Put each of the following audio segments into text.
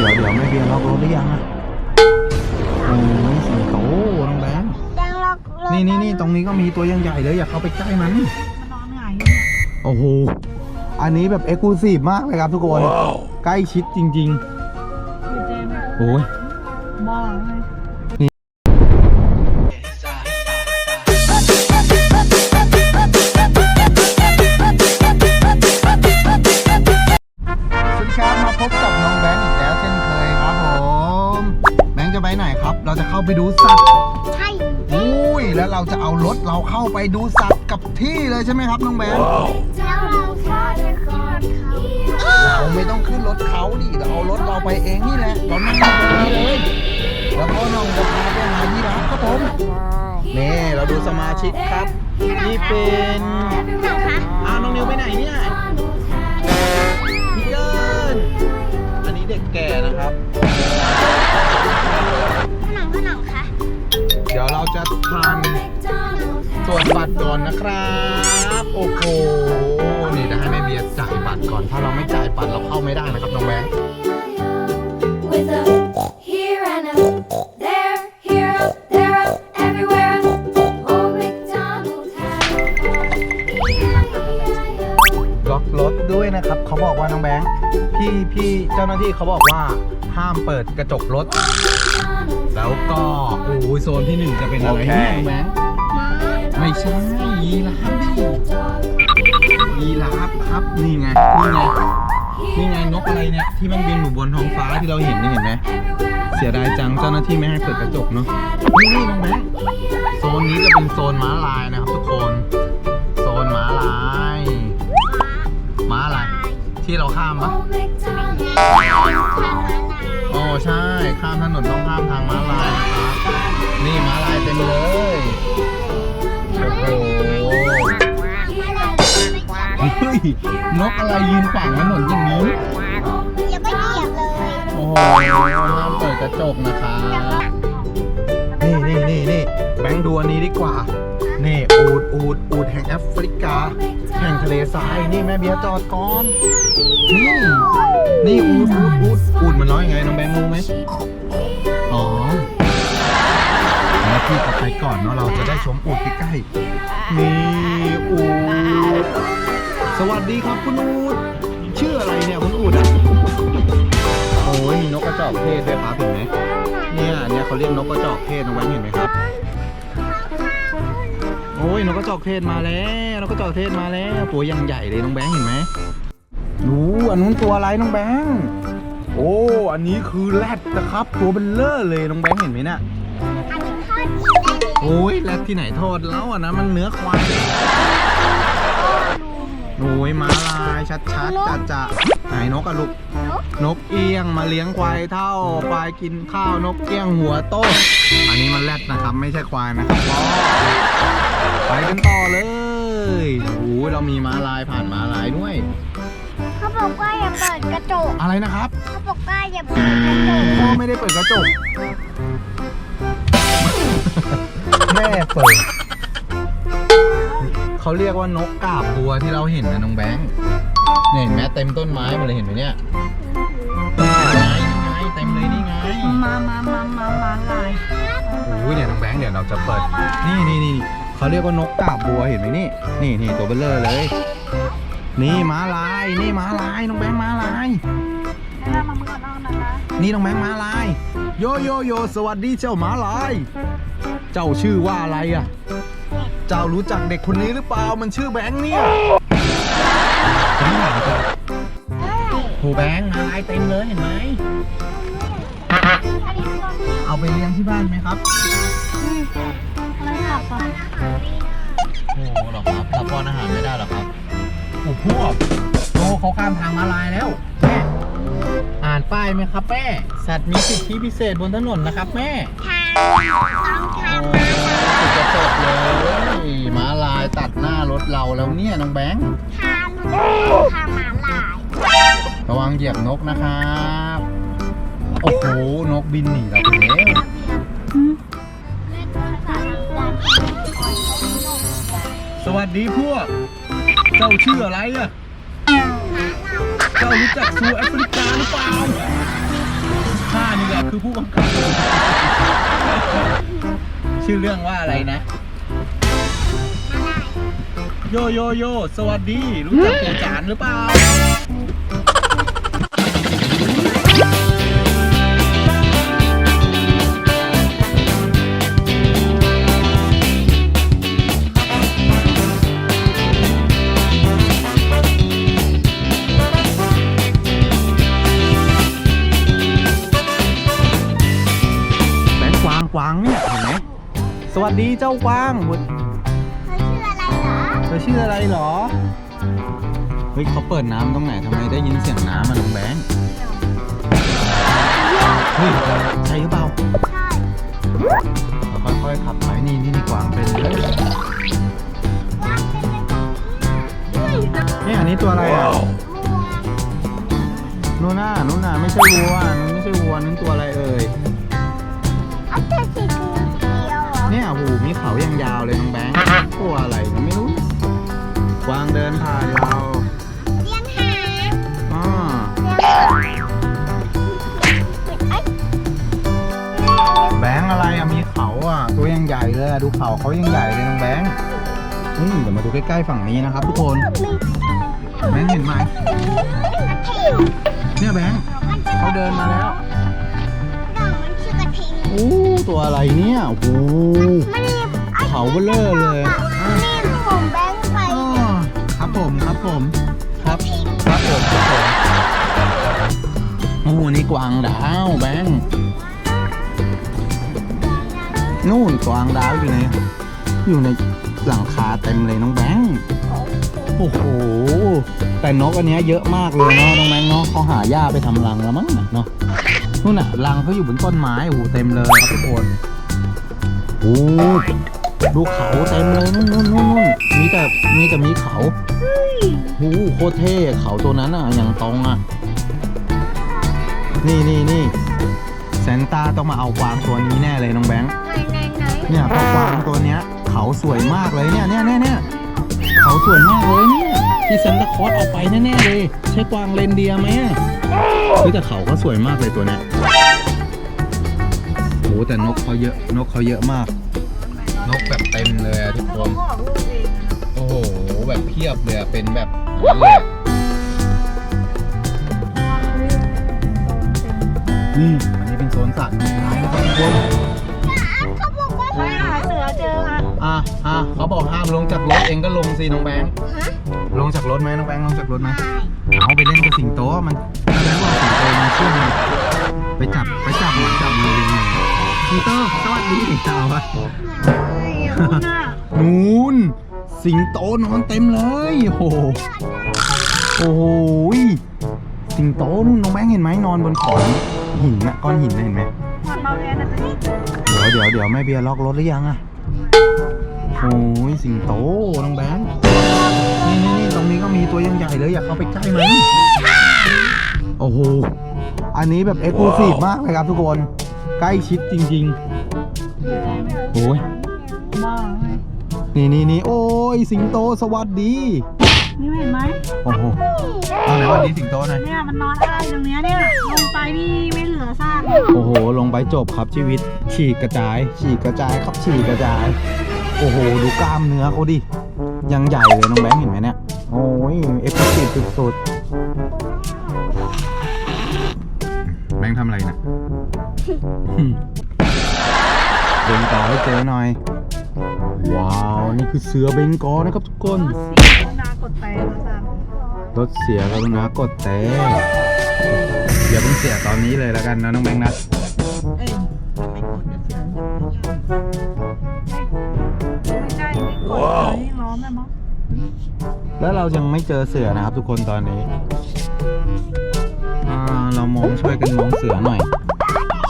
เดี๋ยวเดี๋ยวไม่เบียร์ล็อกรถหรือยังอะโอ้ยสิงโตน้องแบงค์ยังล็อกรถนี่นี่นี่ตรงนี้ก็มีตัวยังใหญ่เลยอย่าเข้าไปใกล้มันมันนอนหงายอยู่เนี่ยโอ้โหอันนี้แบบเอ็กซ์คลูซีฟมากเลยครับทุกคนใกล้ชิดจริงอยู่เจนๆโอ้ยมองเลย ไปดูสัตว์ใช่อุ้ยแล้วเราจะเอารถเราเข้าไปดูสัตว์กับที่เลยใช่ไหมครับน้องแบงค์แล้วเราพาไปก่อนเขาเราไม่ต้องขึ้นรถเขาดิเราเอารถเราไปเองนี่แหละเรานั่งตรงนี้เลยแล้วก็น้องจะพาไปหายีราฟครับผมนี่เราดูสมาชิกครับนี่เป็นหนังคะอ้าวน้องนิวไปไหนเนี่ย จะทานตรวจบัตรก่อนนะครับ โอ้โห นี่จะให้แม่เบียร์จ่ายบัตรก่อน ถ้าเราไม่จ่ายบัตรเราเข้าไม่ได้นะครับน้องแบงค์ with a here and a there, here up, there up, everywhere. Old MacDonald had a ล็อกรถด้วยนะครับ เขาบอกว่าน้องแบงค์พี่พี่เจ้าหน้าที่เขาบอกว่าห้ามเปิดกระจกรถ แล้วก็โอ้ยโซนที่หนึ่งจะเป็นอะไรเนี่ยน้องแบงค์ไม่ใช่ยีราฟดิยีราฟครับนี่ไงนี่ไงนี่ไงนกอะไรเนี่ยที่มันบินอยู่บนท้องฟ้าที่เราเห็นนี่เห็นไหมเสียดายจังเจ้าหน้าที่ไม่ให้เปิดกระจกเนาะนี่นี่น้องแบงค์โซนนี้จะเป็นโซนม้าลายนะครับทุกคน โซนม้าลายม้าอะไรที่เราข้ามปะ Old MacDonald โอ้ ใช่ ข้ามถนนต้องข้ามทางม้าลายนะครับนี่ม้าลายเต็มเลยโอ้โหเฮ้ยนกอะไรยืนขวางถนนอย่างนี้ อย่าไปเหยียบเลย โอ้โหห้ามเปิดกระจกนะคะนี่นี่นี่นี่แบงค์ดูอันนี้ดีกว่า นี่อูดอูดอูดแห่งแอฟริกา แห่งทะเลทราย นี่แม่เบียจอดก่อน นี่ นี่อูดอูด น้องยังไงน้องแบงค์รู้ไหมอ๋อแล้วพี่ก็ไปก่อนเนาะเราจะได้ชมอูดใกล้ๆนี่อูดสวัสดีครับคุณอูดชื่ออะไรเนี่ยคุณอูดอะโอ้ยมีนกกระจอกเทศด้วยครับเห็นไหมเนี่ยเนี่ยเขาเรียกนกกระจอกเทศน้องแบงค์เห็นไหมครับโอ้ยนกกระจอกเทศมาแล้วนกกระจอกเทศมาแล้วตัวยังใหญ่เลยน้องแบงค์เห็นไหมดูอันนู้นตัวอะไรน้องแบงค์ โอ้ อันนี้คือแรดนะครับ ตัวเบลเลอร์เลยน้องแบงค์เห็นไหมเนี่ย อันนี้ทอดกินได้เลยโอ้ยแรดที่ไหนทอดแล้วอะนะมันเนื้อควายโอ้ยมาลายชัดๆจัดจะไหนนกอะลูกนกเอี้ยงมาเลี้ยงควายเท่าควายกินข้าวนกเอี้ยงหัวโตอันนี้มันแรดนะครับ ไม่ใช่ควายนะครับพ่อไปกันต่อเลยโอ้ยเรามีม้าลายผ่านม้าลายด้วย เขาบอกว่าอย่าเปิดกระจกอะไรนะครับเขาบอกว่าอย่าเปิดกระจกพ่อไม่ได้เปิดกระจก แม่เปิด เขาเรียกว่านกกาบบัวที่เราเห็นนะน้องแบงค์เนี่ยเห็นไหมเต็มต้นไม้หมดเลยเห็นไหมเนี่ยนี่ไงนี่ไงเต็มเลยนี่ไงมามามามามาลายโอ้ยเนี่ยน้องแบงค์เดี๋ยวเราจะเปิด นี่นี่นี่เขาเรียกว่านกกาบบัวเห็นไหมนี่ นี่นี่ตัวเบลเลอร์เลย นี่ม้าลาย นี่ม้าลายน้องแบงค์ม้าลาย แล้วมาเมื่อน้องนะคะนี่น้องแบงค์ม้าลาย โยโยโยสวัสดีเจ้าม้าลาย เจ้าชื่อว่าอะไรอะ เจ้ารู้จักเด็กคนนี้หรือเปล่ามันชื่อแบงค์เนี่ยโหแบงค์ม้าลายเต็มเลยเห็นไหมเอาไปเลี้ยงที่บ้านไหมครับอะไรขับอะ โอ้หรอครับรับป้อนอาหารไม่ได้หรอครับ โอ้พวกโอ้เขาข้ามทางมาลายแล้วแม่อ่านป้ายไหมครับแม่ สัตว์มีสิทธิพิเศษบนถนนนะครับแม่ทางต้องทางมาลายสุดจะจบเลยม้าลายตัดหน้ารถเราแล้วเนี่ยน้องแบงค์ทางทางมาลาย ระวังเหยียบนกนะครับ โอ้โห นกบินหนีเราไปแล้วเล่นภาษาต่างสวัสดีพวก เจ้าชื่ออะไรอะเจ้ารู้จักซูแอฟริกาหรือเปล่าข้านี่แหละคือผู้กำกับ ชื่อเรื่องว่าอะไรนะ โยโยโย สวัสดี รู้จักปู่จานหรือเปล่า สวัสดีเจ้ากวางหมดเธอชื่ออะไรเหรอเธอชื่ออะไรเหรอ เฮ้ยเขาเปิดน้ำตรงไหนทำไมได้ยินเสียงน้ำอะน้องแบงค์เฮ้ยใช่หรือเปล่าใช่เราค่อยๆขับไปนี่นี่นี่กวางเป็นเลยว่าเป็นอะไรเนี่ยอันนี้ตัวอะไรอะมัวนู่นน่ะนู่นน่ะไม่ใช่วัวนู่นไม่ใช่วัวนั่นตัวอะไรเอ่ย นี่ยหูมีเขายางยาวเลยน้องแบงค์ตัวอะไรก็ไม่รู้กวางเดินผ่านเราเลี้ยงหางอ่าเลี้ยงหางเอ้ยแบงค์อะไรอะมีเขาอะตัวยังใหญ่เลยอะดูเขาเขายังใหญ่เลยน้องแบงค์นี่เดี๋ยวมาดูใกล้ๆฝั่งนี้นะครับทุกคนแบงค์เห็นไหมมีกระทิงเนี่ยแบงค์เขาเดินมาแล้ว โอ้ตัวอะไรเนี่ยโอ้โหมันมีไอ้เขาเบลอเลยอะนี่ผมแบงค์ไปอ้อครับผมครับผมครับทิงครับผมครับผมโอ้โหนี่กวางดาวแบงค์นู่นกวางดาวอยู่ในอยู่ในหลังคาเต็มเลยน้องแบงค์โอ้โหแต่นกอันเนี้ยเยอะมากเลยเนาะน้องแบงค์เนาะเขาหาหญ้าไปทำรังแล้วมั้งเนาะ นู่นน่ะรังเขาอยู่บนต้นไม้โอ้โหเต็มเลยครับทุกคนโอ้โหดูเขาเต็มเลยนู่นนู่นนู่นนู่นมีแต่มีแต่มีเขาโอ้โหโคตรเท่เขาตัวนั้นอะอย่างตรงอะ นี่นี่นี่แซนต้าต้องมาเอากวางตัวนี้แน่เลยน้องแบงค์ไหนไหนไหนเนี่ยเพราะกวางตัวเนี้ย เขาสวยมากเลยเนี่ยเนี่ยเนี่ยเนี่ยเขาสวยมากเลยเนี่ย ที่เซนตาคลอสเอาไปแน่ๆเลย ใช่กวางเรนเดียร์ไหมอะเฮ้ยแต่เขาก็สวยมากเลยตัวเนี้ยโอ้แต่นกเขาเยอะ นกเขาเยอะมาก นกแบบเต็มเลยอะทุกคนบอกลูกเองนะโอ้โห แบบเพียบเลยอะเป็นแบบอย่างนั้นเลยอะนี่อันนี้เป็นโซนสัตว์น้ำนะครับทุกคนเขาบอกว่าไปหาเสือเจอค่ะอะอะเขาบอกห้ามลงจากรถเองก็ลงสิน้องแบงค์ ฮะ ลงจากรถไหมน้องแบงค์ลงจากรถไหมใช่เอาไปเล่นกับสิงโตมันแสดงว่าสิงโตมันเชื่องไงไปจับไปจับหมาจับมือลิงหนึ่งสิงโตสวัสดีเจ้าวะนู่นน่ะนูนสิงโตนอนเต็มเลยโอ้โหโอ้โหสิงโตนู่นน้องแบงค์เห็นไหมนอนบนขอนหินนะก้อนหินนะเห็นไหมหมดเราเรียนนะนี่เดี๋ยวเดี๋ยวเดี๋ยวแม่เบียร์ล็อกรถหรือยังอะ โอ้ยสิงโตน้องแบงค์นี่นี่นี่ตรงนี้ก็มีตัวยังใหญ่เลยอยากเข้าไปใกล้ไหมโอ้โหอันนี้แบบเอ็กซ์คลูซีฟมากเลยครับทุกคนใกล้ชิดจริงๆโอ้ยบ้าเลยนี่นี่นี่โอ้ยสิงโตสวัสดีนี่เห็นไหมโอ้โหเอาไหนวันนี้สิงโตหน่อยเนี่ยมันนอนอะไรตรงเนี้ยเนี่ยลงไปนี่ไม่เหลือซากเลย โอ้โห ลงไปจบครับชีวิตฉีกกระจาย ฉีกกระจายครับฉีกกระจาย โอ้โห ดูกล้ามเนื้อเขาดิ ยังใหญ่เลยน้องแบงค์เห็นไหมเนี่ย โอ้ย เอ็กซ์คลูซีฟสุดๆ แบงค์ทำอะไรนะเบงกอลให้เจอหน่อย ว้าว นี่คือเสือเบงกอลนะครับทุกคนเสียงนากดแตรมาสั่นรถเสียกรุณากดแต่อย่าเพิ่งเสียตอนนี้เลยแล้วกันนะน้องแบงค์นะ เอ้ย ไม่กดจะเสียงไม่ได้ไม่กดนี่ร้อนไหมมั้งแล้วเรายังไม่เจอเสือนะครับทุกคนตอนนี้อ่าเรามองช่วยกันมองเสือหน่อย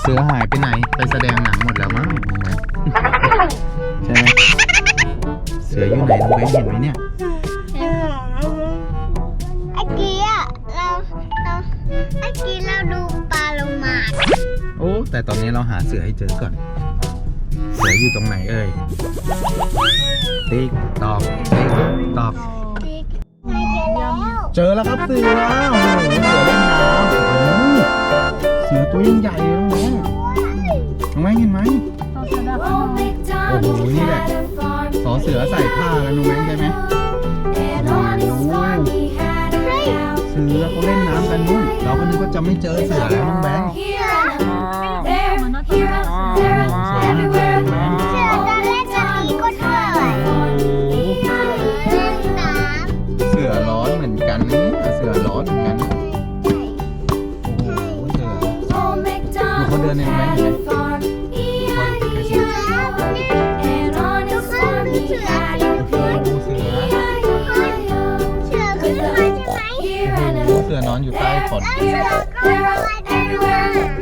เสือหายไปไหน ไปแสดงหนังหมดแล้วมั้งใช่ไหมเสืออยู่ไหนน้องแบงค์เห็นไหมเนี่ย แต่ตอนนี้เราหาเสือให้เจอก่อน เสืออยู่ตรงไหนเอ่ย ติ๊กตอก ติ๊กตอก เจอแล้วครับเสืออ้โหเสือเล่นน้ำโอ้โเสือตัวยิ่งใหญ่เลยน้องๆน้องแม่เห็นไหม โอ้โห นี่แหละสอเสือใส่ผ้าแล้วน้องแม่ใช่ไหมเสือเขาเล่นน้ำกันนู้นเราก็นึกว่าจะไม่เจอเสือแล้วน้องแบงค์ อนอนอยู่ใต้ขอนไม้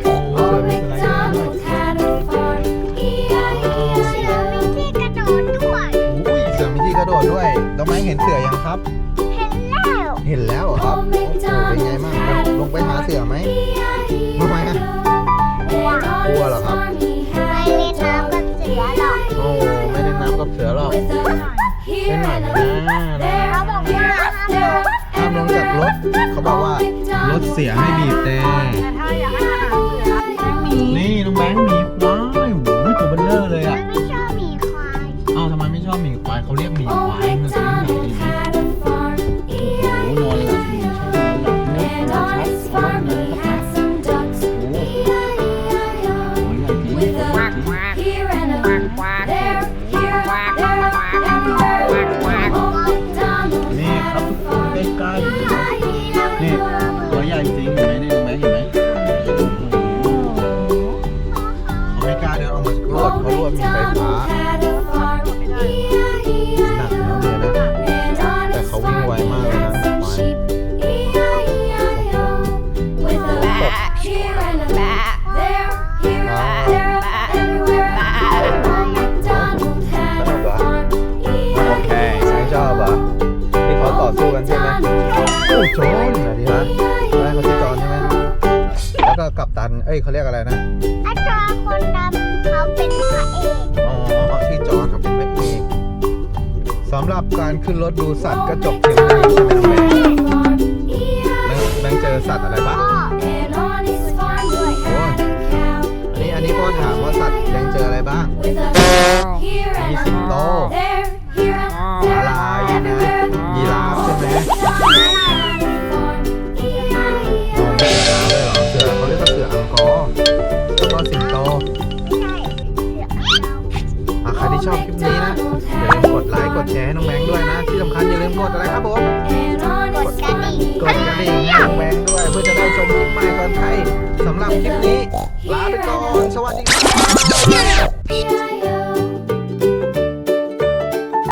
โอ้เสือมีสไลเดอร์ด้วยอ้ยเสือมีที่กระโดดด้วยน้องไม้เห็นเสือยังครับ เห็นแล้วเห็นแล้วครับโอ้โหเป็นไงมากลงไปหาเสือไหมทำไมอะกลัวเหรอครับโอ้ไม่เล่นน้ำกับเสือหรอกเล่นหน่อยนะนะ รถ เขาบอกว่ารถเสียให้บีบแต่ำหรับการขึ้นรถดูสัตว์กระจกเพียงเท่านี้ใช่ไหมน้องแม่แบงเจอสัตว์อะไรบ้างอ้ยอันนี้อันนี้พ่อถามว่าสัตว์แบงเจออะไรบ้างมีสิงโต ไทยสำหรับคลิปนี้ ลาไปก่อน สวัสดีครับ